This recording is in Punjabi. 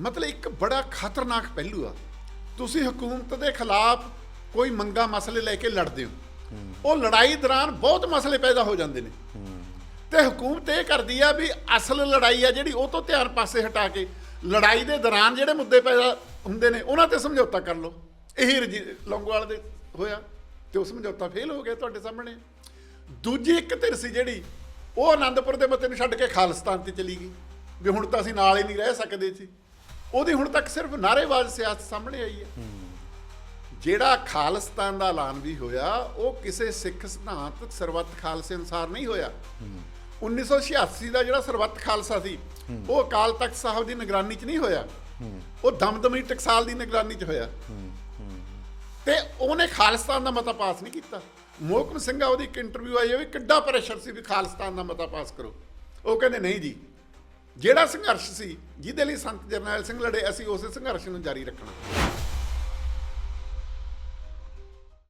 ਮਤਲਬ ਇੱਕ ਬੜਾ ਖਤਰਨਾਕ ਪਹਿਲੂ ਆ। ਤੁਸੀਂ ਹਕੂਮਤ ਦੇ ਖਿਲਾਫ ਕੋਈ ਮੰਗਾ ਮਸਲੇ ਲੈ ਕੇ ਲੜਦੇ ਹੋ। ਉਹ ਲੜਾਈ ਦੌਰਾਨ ਬਹੁਤ ਮਸਲੇ ਪੈਦਾ ਹੋ ਜਾਂਦੇ ਨੇ। ਤੇ ਹਕੂਮਤ ਇਹ ਕਰਦੀ ਆ ਵੀ ਅਸਲ ਲੜਾਈ ਆ ਜਿਹੜੀ ਉਹ ਤੋਂ ਧਿਆਨ ਪਾਸੇ ਹਟਾ ਕੇ ਲੜਾਈ ਦੇ ਦੌਰਾਨ ਜਿਹੜੇ ਮੁੱਦੇ ਪੈਦਾ ਹੁੰਦੇ ਨੇ ਉਹਨਾਂ ਤੇ ਸਮਝੌਤਾ ਕਰ ਲਓ। ਇਹੀ ਲੌਂਗੋਵਾਲ ਦੇ ਹੋਇਆ ਤੇ ਉਹ ਸਮਝੌਤਾ ਫੇਲ ਹੋ ਗਿਆ ਤੁਹਾਡੇ ਸਾਹਮਣੇ। ਦੂਜੀ ਇੱਕ ਧਿਰ ਸੀ ਜਿਹੜੀ ਉਹ ਆਨੰਦਪੁਰ ਦੇ ਮੱਤੇ ਨੂੰ ਛੱਡ ਕੇ ਖਾਲਿਸਤਾਨ ਤੇ ਚਲੀ ਗਈ। ਵੀ ਹੁਣ ਤਾਂ ਅਸੀਂ ਨਾਲ ਹੀ ਨਹੀਂ ਰਹਿ ਸਕਦੇ ਸੀ ਉਹਦੀ ਹੁਣ ਤੱਕ ਸਿਰਫ ਨਾਅਰੇਬਾਜ਼ ਸਿਆਸਤ ਸਾਹਮਣੇ ਆਈ ਹੈ। ਜਿਹੜਾ ਖਾਲਿਸਤਾਨ ਦਾ ਐਲਾਨ ਵੀ ਹੋਇਆ ਉਹ ਕਿਸੇ ਸਿੱਖ ਸਿਧਾਂਤ ਸਰਬੱਤ ਖਾਲਸੇ ਅਨੁਸਾਰ ਨਹੀਂ ਹੋਇਆ। 1986 ਦਾ ਜਿਹੜਾ ਸਰਬੱਤ ਖਾਲਸਾ ਸੀ ਉਹ ਅਕਾਲ ਤਖਤ ਸਾਹਿਬ ਦੀ ਨਿਗਰਾਨੀ 'ਚ ਨਹੀਂ ਹੋਇਆ। ਉਹ ਦਮਦਮੀ ਟਕਸਾਲ ਦੀ ਨਿਗਰਾਨੀ 'ਚ ਹੋਇਆ। ਤੇ ਉਹਨੇ ਖਾਲਿਸਤਾਨ ਦਾ ਮਤਾ ਪਾਸ ਨਹੀਂ ਕੀਤਾ। ਮੋਹਕਮ ਸਿੰਘਾ ਉਹਦੀ ਇੱਕ ਇੰਟਰਵਿਊ ਆਈ ਹੈ ਵੀ ਕਿੱਡਾ ਪ੍ਰੈਸ਼ਰ ਸੀ ਵੀ ਖਾਲਿਸਤਾਨ ਦਾ ਮਤਾ ਪਾਸ ਕਰੋ। ਉਹ ਕਹਿੰਦੇ ਨਹੀਂ ਜੀ ਜਿਹੜਾ ਸੰਘਰਸ਼ ਸੀ, ਜਿਹਦੇ ਲਈ ਸੰਤ ਜਰਨੈਲ ਸਿੰਘ ਲੜੇ, ਅਸੀਂ ਉਸੇ ਸੰਘਰਸ਼ ਨੂੰ ਜਾਰੀ ਰੱਖਣਾ।